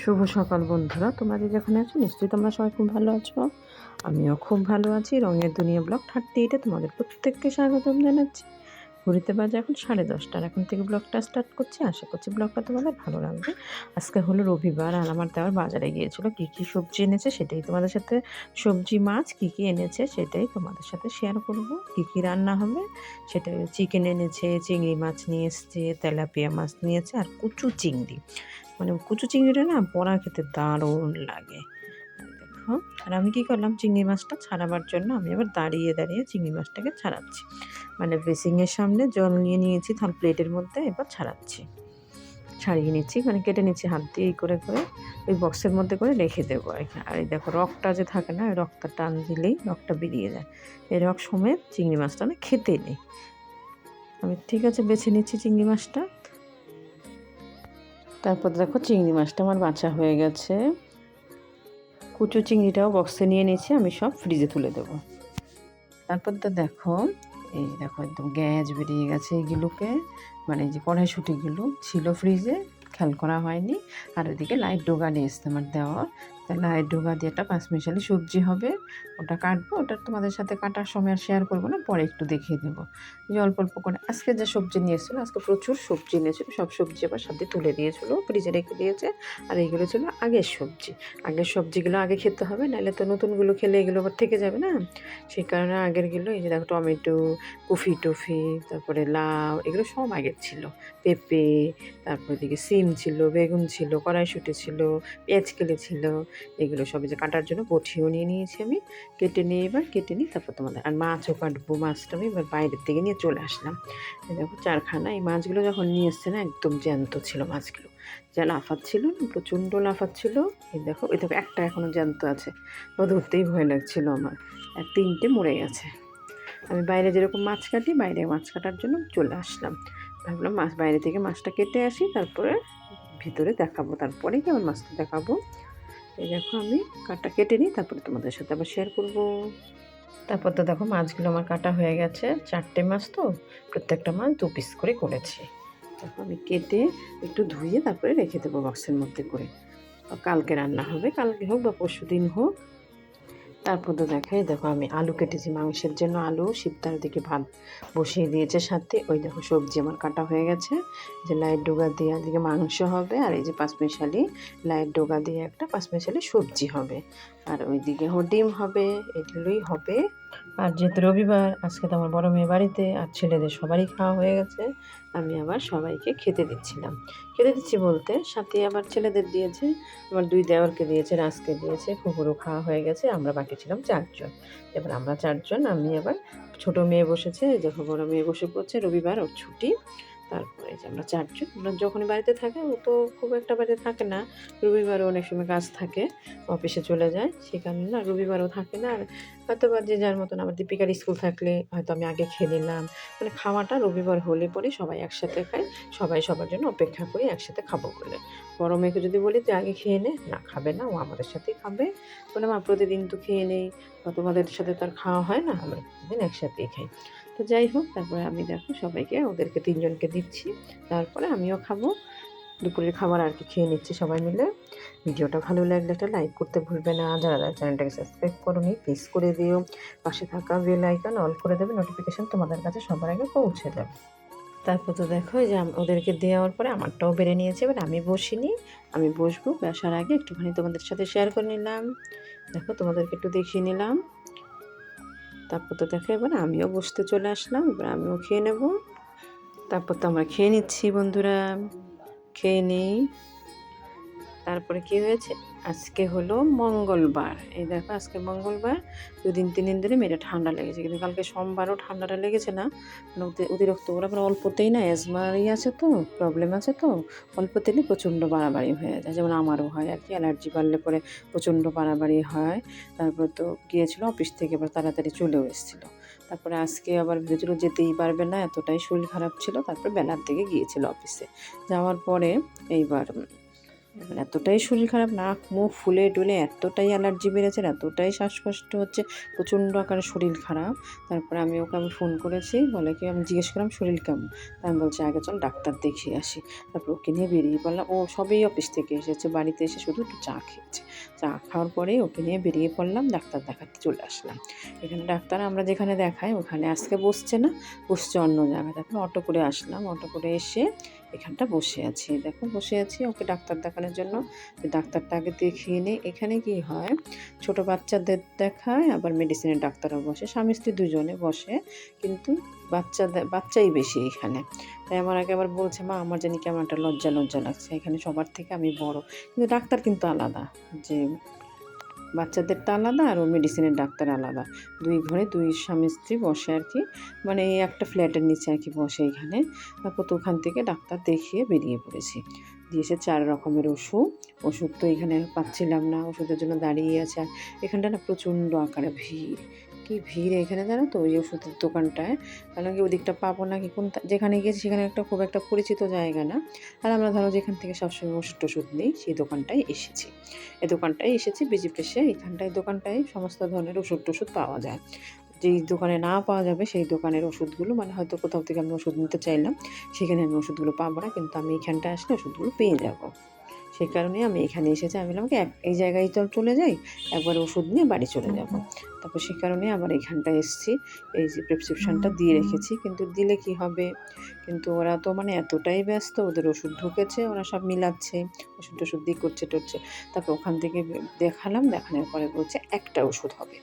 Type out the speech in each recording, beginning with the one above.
শুভ সকাল বন্ধুরা। তোমরা যে যেখানে আছো, নিশ্চয়ই তোমরা সবাই খুব ভালো আছো। আমিও খুব ভালো আছি। রঙের দুনিয়া ব্লগ থার্টি এইটে তোমাদের প্রত্যেককে স্বাগতম জানাচ্ছি। ঘুরিতে বাজে এখন সাড়ে দশটার এখন থেকে ব্লগটা স্টার্ট করছি। আশা করছি ব্লগটা তোমাদের ভালো লাগবে। আজকে হলো রবিবার আর আমার দেওয়ার বাজারে গিয়েছিল কী কী সবজি এনেছে সেটাই তোমাদের সাথে সবজি, মাছ কী কী এনেছে সেটাই তোমাদের সাথে শেয়ার করব। কী কী রান্না হবে সেটা চিকেন এনেছে, চিংড়ি মাছ নিয়ে এসছে, তেলাপিয়া মাছ নিয়েছে আর কুচু চিংড়ি। মানে কুচু চিংড়িটা না পোড়া খেতে দারুণ লাগে। আর দেখো, আর আমি কী করলাম, চিংড়ি মাছটা ছাড়াবার জন্য আমি আবার দাঁড়িয়ে দাঁড়িয়ে চিংড়ি মাছটাকে ছাড়াচ্ছি। মানে বেসিংয়ের সামনে জল নিয়ে নিয়েছি তাহলে প্লেটের মধ্যে এবার ছাড়াচ্ছি। ছাড়িয়ে নিচ্ছি মানে কেটে নিচ্ছি হাত দিয়ে, এই করে করে, ওই বক্সের মধ্যে করে রেখে দেবো আর কি। আর এই দেখো, রকটা যে থাকে না, ওই রকটা টান দিলেই রকটা বেরিয়ে যায়। এই রক সমেত চিংড়ি মাছটা না খেতে নেই। আমি ঠিক আছে, বেছে নিচ্ছি চিংড়ি মাছটা। তারপর দেখো চিংড়ি মাছটা আমার বাঁচা হয়ে গেছে। কুচু চিংড়িটাও বক্সে নিয়ে নিয়েছি, আমি সব ফ্রিজে তুলে দেবো। তারপর তো দেখো, এই দেখো একদম গ্যাস বেরিয়ে গেছে এগুলোকে। মানে যে কড়াইশুটিগুলো ছিল ফ্রিজে খেয়াল করা হয়নি। আর ওইদিকে লাইট ডোগা নিয়ে আমার দেওয়া। লাইট ডোগা দিয়ে একটা পাঁচমিশালি সবজি হবে। ওটা কাটবো, ওটা তোমাদের সাথে কাটার সময় আর শেয়ার করব না, পরে একটু দেখিয়ে দেবো। যে অল্প অল্প করে আজকে যে সবজি নিয়ে এসেছিল আজকে প্রচুর সবজি এনেছিল, সব সবজি আবার সাথে তুলে দিয়েছিলো ফ্রিজে রেখে দিয়েছে, আর এইগুলো ছিল আগের সবজি। আগের সবজিগুলো আগে খেতে হবে, নাহলে তো নতুনগুলো খেলে এগুলো আবার থেকে যাবে না। সেই কারণে আগেরগুলো এই যে দেখো টমেটো, কফি টফি, তারপরে লাউ, এগুলো সব আগের ছিল। পেঁপে, তারপর দিকে সিম ছিল, বেগুন ছিল, কড়াইশুঁটি ছিল, পেঁয়াজ কেলে ছিল এগুলো সব এই যে কাটার জন্য বটিও নিয়ে নিয়েছি আমি। কেটে নিয়ে এবার, কেটে নিই তারপর তোমাদের, আর মাছও কাটবো মাছটা আমি এবার বাইরের থেকে নিয়ে চলে আসলাম। দেখো চারখানা, এই মাছগুলো যখন নিয়ে এসছে না, একদম জ্যান্ত ছিল মাছগুলো। যা লাফাচ্ছিল না, প্রচণ্ড লাফাচ্ছিল এই দেখো এই দেখো একটা এখনও জ্যান্ত আছে। ও ধরতেই ভয় লাগছিল আমার। আর তিনটে মরে গেছে। আমি বাইরে যেরকম মাছ কাটি, বাইরে মাছ কাটার জন্য চলে আসলাম। ভাবলাম মাছ, বাইরে থেকে মাছটা কেটে আসি, তারপরে ভিতরে দেখাবো। তারপরে কেমন মাছটা দেখাবো? এই দেখো আমি কাটা কেটে নিই তারপরে তোমাদের সাথে আবার শেয়ার করব। তারপর তো দেখো মাছগুলো আমার কাটা হয়ে গেছে চারটে মাছ তো প্রত্যেকটা মাছ দু পিস করে করেছি। দেখো আমি কেটে একটু ধুয়ে তারপরে রেখে দেবো বক্সের মধ্যে করে। কালকে রান্না হবে কালকে হোক বা পরশু দিন হোক তারপর তো দেখাই, দেখো আমি আলু কেটেছি মাংসের জন্য আলু, সিপ্তার দিকে ভাত বসিয়ে দিয়েছে সাথে। ওই দেখো সবজি আমার কাটা হয়ে গেছে যে লাইট ডোগা দিয়ে এদিকে মাংস হবে, আর এই যে পাঁচমিশালি লাইট ডোগা দিয়ে একটা পাঁচমিশালি সবজি হবে। আর ওইদিকে ডিম হবে, এগুলোই হবে। আর যেহেতু রবিবার, আজকে তো আমার বড় মেয়ে বাড়িতে, আর ছেলেদের সবারই খাওয়া হয়ে গেছে, আমি আবার সবাইকে খেতে দিচ্ছিলাম। খেতে দিচ্ছি বলতে। সাথে আমার ছেলেদের দিয়েছে, আমার দুই দেওয়ারকে দিয়েছে, রাজকে দিয়েছে, কুকুরও খাওয়া হয়ে গেছে, আমরা বাকি ছিলাম চারজন। এবার আমরা চারজন, আমি আবার ছোট মেয়ে বসেছে যে বড় মেয়ে বসে পড়ছে, রবিবার ওর ছুটি। তারপরে যে আমরা চারজন, আমরা যখনই বাড়িতে থাকে, ও তো খুব একটা বাড়িতে থাকে না। রবিবারও অনেক সময় কাজ থাকে, অফিসে চলে যায় সেখানে না রবিবারও থাকে না। আর হয়তো বা যে যার মতন আমার দীপিকার স্কুল থাকলে হয়তো আমি আগে খেয়ে নিলাম। মানে খাওয়াটা রবিবার হলে পরে সবাই একসাথে খাই সবাই সবার জন্য অপেক্ষা করি একসাথে খাব বলে। বড় মেয়েকে যদি বলি যে আগে খেয়ে নে। না, খাবে না, ও আমাদের সাথেই খাবে। বলে, মা, প্রতিদিন তো খেয়ে নেই তোমাদের সাথে তো আর খাওয়া হয় না, আমরা প্রতিদিন একসাথেই খাই। তো যাই হোক, তারপরে আমি দেখো সবাইকে, ওদেরকে তিনজনকে দিচ্ছি। তারপরে আমিও খাব। দুপুরের খাবার আর কি খেয়ে নিচ্ছি সবাই মিলে। ভিডিওটা ভালো লাগলে একটা লাইক করতে ভুলবে না। যারা যারা চ্যানেলটাকে সাবস্ক্রাইব করোনি প্লিজ করে দিও। পাশে থাকা বেল আইকন অল করে দেবে নোটিফিকেশান তোমাদের কাছে সবার আগে পৌঁছে যাবে। তারপর তো দেখো যে ওদেরকে দেওয়ার পরে আমারটাও বেড়ে নিয়েছে। এবার আমি বসিনি, আমি বসবো। বসার আগে একটুখানি তোমাদের সাথে শেয়ার করে নিলাম। দেখো তোমাদেরকে একটু দেখিয়ে নিলাম। তারপর তো দেখো, এবার আমিও বসতে চলে আসলাম, এবার আমিও খেয়ে নেব। তারপর তো আমরা খেয়ে নিচ্ছি বন্ধুরা, খেয়ে নিই। তারপরে কি হয়েছে? আজকে হলো মঙ্গলবার। এই দেখো, আজকে মঙ্গলবার। দুদিন তিন দিন ধরে মেয়েটা ঠান্ডা লেগেছে। কিন্তু কালকে সোমবারও ঠান্ডাটা লেগেছে না। মানে অতিরিক্ত ওরা আবার অল্পতেই না অ্যাজমারই আছে তো প্রবলেম আছে তো। অল্পতেই প্রচণ্ড বাড়াবাড়ি হয়ে যায়। যেমন আমারও হয় আর কি অ্যালার্জি বাড়লে পরে প্রচণ্ড বাড়াবাড়ি হয়। তারপর তো গিয়েছিল অফিস থেকে আবার তাড়াতাড়ি চলেও এসেছিল। তারপরে আজকে আবার ভেবেছিলো যেতেই পারবে না, এতটাই শরীর খারাপ ছিল। তারপরে বেলার দিকে গিয়েছিল অফিসে যাওয়ার পরে এইবার উম, এতটাই শরীর খারাপ নাক মুখ ফুলে টুলে এতটাই অ্যালার্জি বেড়েছে এতটাই শ্বাসকষ্ট হচ্ছে প্রচণ্ড আকারে শরীর খারাপ। তারপরে আমি ওকে আমি ফোন করেছি বলে কি আমি জিজ্ঞেস করলাম শরীর কেমন? তা আমি বলছি আগে চল ডাক্তার দেখিয়ে আসি। তারপর ওকে নিয়ে বেরিয়ে পড়লাম। ও সবেই অফিস থেকে এসেছে বাড়িতে এসে শুধু একটু চা খেয়েছে। চা খাওয়ার পরে ওকে নিয়ে বেরিয়ে পড়লাম ডাক্তার দেখাতে চলে আসলাম। এখানে ডাক্তার আমরা যেখানে দেখাই ওখানে আজকে বসছে না বসছে অন্য জায়গায়। তারপর অটো করে আসলাম। অটো করে এসে এখানটা বসে আছি। দেখো, বসে আছি ওকে ডাক্তার দেখানোর জন্য। ডাক্তারটা আগে দেখিয়ে নিই এখানে কি হয়, ছোট বাচ্চাদের দেখায়, আবার মেডিসিনের ডাক্তারও বসে। স্বামী স্ত্রী দুজনে বসে, কিন্তু বাচ্চাদের, বাচ্চাই বেশি এখানে। তাই আমার আগে আবার বলছে, মা, আমার জানি কেমন একটা লজ্জা লজ্জা লাগছে। এখানে সবার থেকে আমি বড়। কিন্তু ডাক্তার কিন্তু আলাদা যে বাচ্চাদেরটা আলাদা আর ও মেডিসিনের ডাক্তার আলাদা। দুই ঘরে দুই স্বামী স্ত্রী বসে আর কি। মানে এই একটা ফ্ল্যাটের নিচে আর কি বসে এখানে। তারপর তো ওখান থেকে ডাক্তার দেখিয়ে বেরিয়ে পড়েছি। দিয়েছে চার রকমের ওষুধ। ওষুধ তো এখানে পাচ্ছিলাম না। ওষুধের জন্য দাঁড়িয়ে আছে। আর এখানটা না প্রচণ্ড আকারে ভিড়। কি ভিড় এখানে জানো তো? ওই ওষুধের দোকানটায়। কারণ কি ওদিকটা পাবো না কি কোন যেখানে গিয়েছি সেখানে একটা খুব একটা পরিচিত জায়গা না। আর আমরা ধরো যেখান থেকে সবসময় ওষুধ টষুধ নিই, সেই দোকানটায় এসেছি। এই দোকানটায় এসেছি বিজি প্রেসে এখানটায় দোকানটায় সমস্ত ধরনের ওষুধ টষুধ পাওয়া যায়। যেই দোকানে না পাওয়া যাবে সেই দোকানের ওষুধগুলো মানে হয়তো কোথাও থেকে আমি ওষুধ নিতে চাইলাম, সেখানে আমি ওষুধগুলো পাবো না, কিন্তু আমি এখানটায় আসলে ওষুধগুলো পেয়ে যাব। সেই কারণে আমি এখানে এসেছি। আমি বললাম কি এক এই জায়গায় তো চলে যাই একবার ওষুধ নিয়ে বাড়ি চলে যাব। তারপর সেই কারণে আবার এখানটায় এসেছি। এই যে প্রেসক্রিপশনটা দিয়ে রেখেছি কিন্তু দিলে কি হবে? কিন্তু ওরা তো মানে এতটাই ব্যস্ত ওদের ওষুধ ঢুকেছে ওরা সব মিলাচ্ছে ওষুধ টষুধ দিয়ে করছে টরছে। তারপর ওখান থেকে দেখালাম দেখানোর পরে বলছে একটা ওষুধ হবে।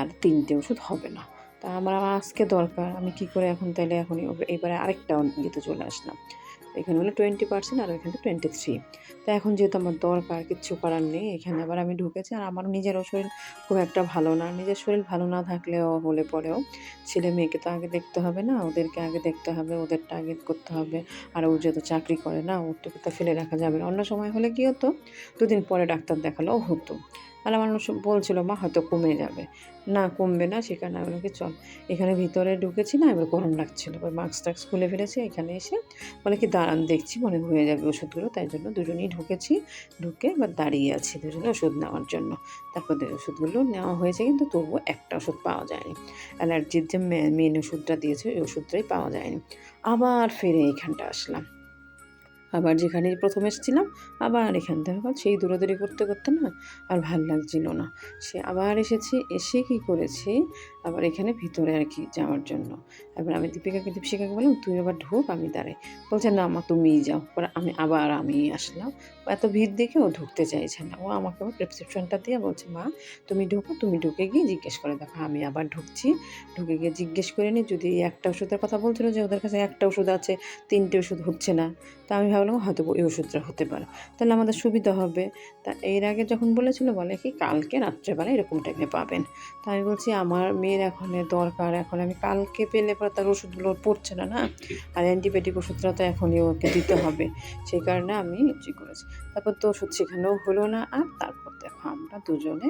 আর তিনটে ওষুধ হবে না। তা আমার আজকে দরকার আমি কি করে এখন তাহলে এখন এবারে আরেকটা নিতে চলে আসলাম। এখানে হলো টোয়েন্টি পার্সেন্ট আর এখানে টোয়েন্টি থ্রি তো এখন যেহেতু আমার দরকার, কিচ্ছু করার নেই, এখানে আবার আমি ঢুকেছি আর আমার নিজেরও শরীর খুব একটা ভালো না। নিজের শরীর ভালো না থাকলেও হলে পরেও ছেলে মেয়েকে তো আগে দেখতে হবে না, ওদেরকে আগে দেখতে হবে ওদেরটা আগে করতে হবে। আর ও যেহেতু চাকরি করে না ওরটা তো ফেলে রাখা যাবে না। অন্য সময় হলে কী হতো? দুদিন পরে ডাক্তার দেখালেও হতো। তাহলে মানুষ বলছিল, মা, হয়তো কমে যাবে। না, কমবে না সে কারণে আমি চল। এখানে ভিতরে ঢুকেছি না, এবার গরম লাগছিল। এবার মাস্ক টাক্স খুলে ফেলেছি, এখানে এসে বলে কি, দাঁড়ান, দেখছি, মনে হয়ে যাবে ওষুধগুলো। তাই জন্য দুজনেই ঢুকেছি, ঢুকে এবার দাঁড়িয়ে আছি দুজনে ওষুধ নেওয়ার জন্য। তারপর ওষুধগুলো নেওয়া হয়েছে, কিন্তু তবুও একটা ওষুধ পাওয়া যায়নি। অ্যালার্জির যে মেন ওষুধটা দিয়েছে, ওই ওষুধটাই পাওয়া যায়নি। আবার ফিরে এইখানটা আসলাম। আবার যেখানে প্রথম এসেছিলাম, আবার এখান থেকে। আবার সেই দৌড়াদৌড়ি করতে করতে না আর ভালো লাগছিল না। সে আবার এসেছি, এসে কি করেছি? আবার এখানে ভিতরে আর কি যাওয়ার জন্য। এবার আমি দীপিকাকে, দীপশিকাকে বললাম, তুই আবার ঢুক, আমি দাঁড়াই। বলছে, না মা, তুমিই যাও। পরে আমি, আবার আমি আসলাম। এত ভিড় দেখে ও ঢুকতে চাইছে না। ও আমাকে আবার প্রেসক্রিপশনটা দিয়ে বলছে, মা, তুমি ঢুকো, তুমি ঢুকে গিয়ে জিজ্ঞেস করে দেখো। আমি আবার ঢুকছি। ঢুকে গিয়ে জিজ্ঞেস করে নিই, যদি একটা ওষুধের কথা বলছিল যে ওদের কাছে একটা ওষুধ আছে, তিনটে ওষুধ হচ্ছে না? তা আমি ভাবলাম, হয়তো এই ওষুধটা হতে পারে। তাহলে আমাদের সুবিধা হবে। তা এর আগে যখন বলেছিল, বলে কি, কালকে রাত্রেবেলা এরকম টাইমে পাবেন। তা আমি বলছি, আমার মেয়ের এখন দরকার। এখন আমি কালকে পেলে পরে তার ওষুধগুলো পড়ছে না না? আর অ্যান্টিবায়োটিক ওষুধটা তো এখনই ওকে দিতে হবে। সেই কারণে আমি ই করেছি। তারপর তো ওষুধ সেখানেও হলো না। আর তারপর দেখো আমরা দুজনে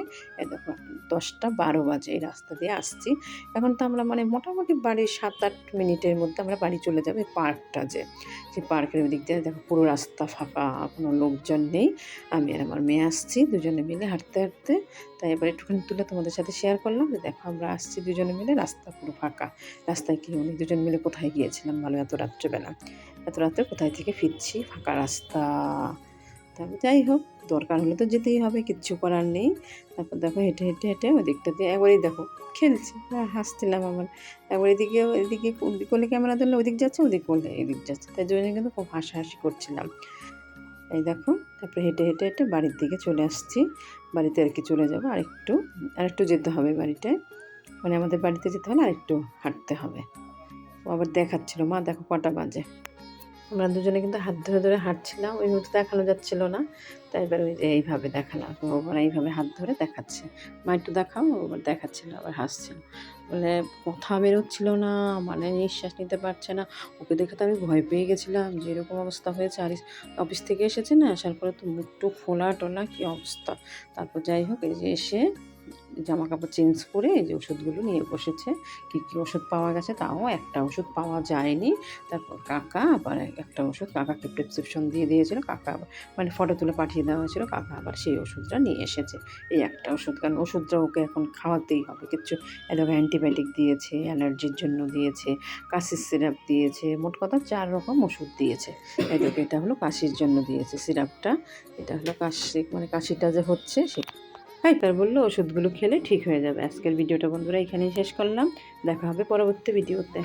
দেখো দশটা বারো বাজে এই রাস্তা দিয়ে আসছি। এখন তো আমরা মানে মোটামুটি বাড়ির সাত আট মিনিটের মধ্যে আমরা বাড়ি চলে যাব এই পার্কটা যে। সেই পার্কের ওই দিক দিয়ে দেখো পুরো রাস্তা ফাঁকা কোনো লোকজন নেই। আমি আর আমার মেয়ে আসছি দুজনে মিলে হাঁটতে হাঁটতে তাই এবার একটুখানি তুলে তোমাদের সাথে শেয়ার করলাম। যে দেখো আমরা আসছি। দুজনে মিলে, রাস্তা পুরো ফাঁকা। রাস্তায় কি অনেক দুজন মিলে কোথায় গিয়েছিলাম ভালো এত রাত্রেবেলা এত রাত্রে কোথায় থেকে ফিরছি? ফাঁকা রাস্তা। তারপর যাই হোক, দরকার হলে তো যেতেই হবে, কিচ্ছু করার নেই। তারপর দেখো হেঁটে হেঁটে হেঁটে ওই দিকটা দিয়ে একবারই দেখো খেলছি। হ্যাঁ হাসছিলাম আমার একবার এদিকে এদিকে করলে ক্যামেরা ধরলে ওদিক যাচ্ছে, ওদিক করলে এদিক যাচ্ছে। তাই জন্য কিন্তু খুব হাসাহাসি করছিলাম। এই দেখো, তারপরে হেঁটে হেঁটে হেঁটে বাড়ির দিকে চলে আসছি। বাড়িতে আর কি চলে যাব? আর একটু আর একটু যেতে হবে বাড়িতে মানে আমাদের বাড়িতে যেতে হলে আর একটু হাঁটতে হবে। ও আবার দেখাচ্ছিল, মা, দেখো কটা বাজে। আমরা দুজনে কিন্তু হাত ধরে ধরে হাঁটছিলাম, ওই মুহূর্তে দেখানো যাচ্ছিল না। তাই এবার ওই যে এইভাবে দেখালাম, ও আবার এইভাবে হাত ধরে দেখাচ্ছে। মা, একটু দেখাও আবার দেখাচ্ছিল, আবার হাসছিল। বলে, কথা বেরোচ্ছিল না মানে নিঃশ্বাস নিতে পারছে না। ওকে দেখে তো আমি ভয় পেয়ে গেছিলাম যে এরকম অবস্থা হয়েছে। আর অফিস থেকে এসেছে না, আসার পরে তো মুখ টুক ফোলা টোলা কী অবস্থা? তারপর যাই হোক, এই যে এসে জামা কাপড় চেঞ্জ করে যে ওষুধগুলো নিয়ে বসেছে, কী কী ওষুধ পাওয়া গেছে তাও একটা ওষুধ পাওয়া যায়নি। তারপর কাকা আবার একটা ওষুধ, কাকাকে প্রেসক্রিপশন দিয়ে দিয়েছিল, কাকা আবার মানে ফটো তুলে পাঠিয়ে দেওয়া হয়েছিল, কাকা আবার সেই ওষুধটা নিয়ে এসেছে। এই একটা ওষুধ, কারণ ওষুধটা ওকে এখন খাওয়াতেই হবে কিছু অ্যান্টিবায়োটিক দিয়েছে, অ্যালার্জির জন্য দিয়েছে, কাশির সিরাপ দিয়েছে, মোট কথা চার রকম ওষুধ দিয়েছে। এটা হলো কাশির জন্য দিয়েছে সিরাপটা, এটা হলো কাশি মানে কাশিটা যে হচ্ছে সে তার বলল ওষুধগুলো খেলে ঠিক হয়ে যাবে। আজকের ভিডিওটা বন্ধুরা এখানেই শেষ করলাম। দেখা হবে পরবর্তী ভিডিওতে।